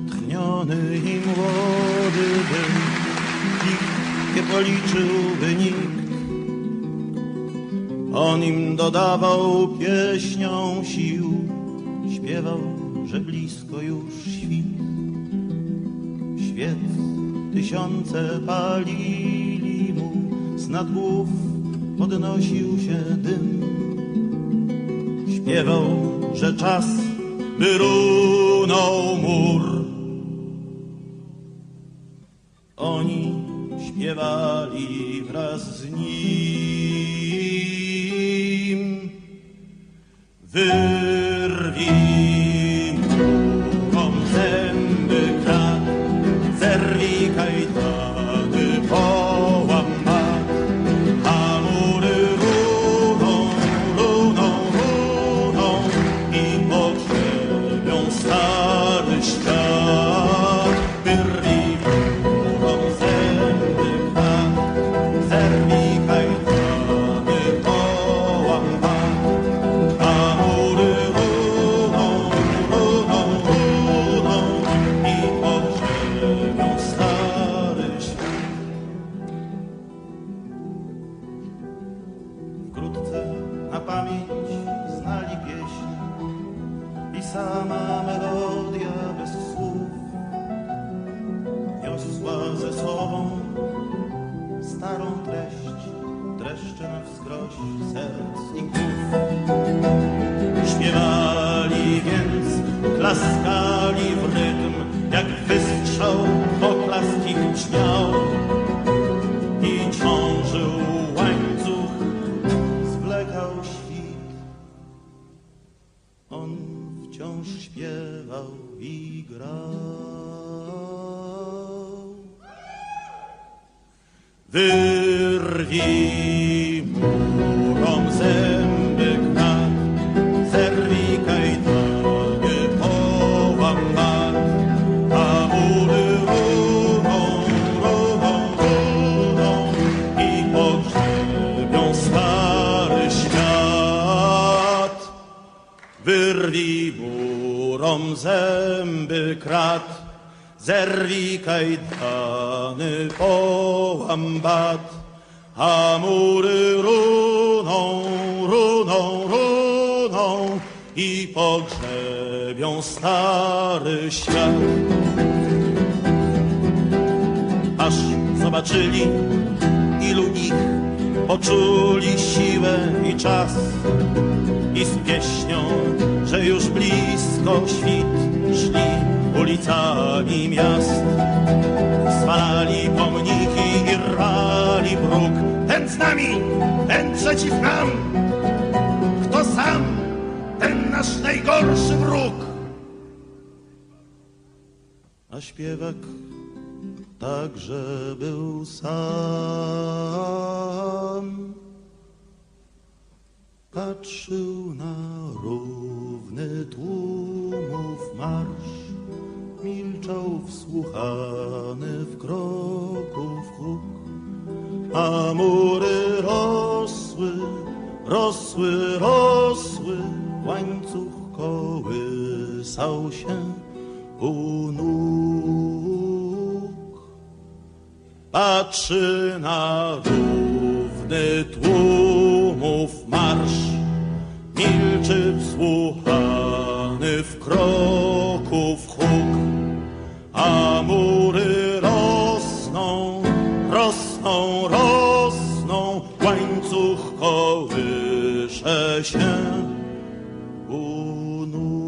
natchniony i młody był, nikt nie policzyłby. On im dodawał pieśnią sił, śpiewał, że blisko już świt. Świec tysiące palili mu, z nad głów podnosił się dym. Śpiewał, że czas by runął mur. Oni śpiewali wraz z nim. Wyrwij murom zęby krat, zerwij kajtany, i sama melodia bez słów niosła ze sobą starą treść, dreszcze na wskroś serc i głów. Śpiewali więc, klaskali w rytm, wciąż śpiewał i grał. Wyrwij Murom zęby krat, zerwij kajdany, połam bat, a mury runą, runą, runą i pogrzebią stary świat. Aż zobaczyli, ilu ich poczuli siłę i czas i z pieśnią, że już blisko świt szli ulicami miast. Spalali pomniki i rwali bruk. Ten z nami, ten przeciw nam. Kto sam, ten nasz najgorszy wróg. A śpiewak także był sam. Patrzył na równy tłumów marsz, milczał wsłuchany w kroków huk, a mury rosły, rosły, rosły, łańcuch kołysał się u nóg. Patrzy na równy tłumów marsz, milczy wsłuchany w kroków huk, a mury rosną, rosną, rosną, łańcuch kołysze się u nóg.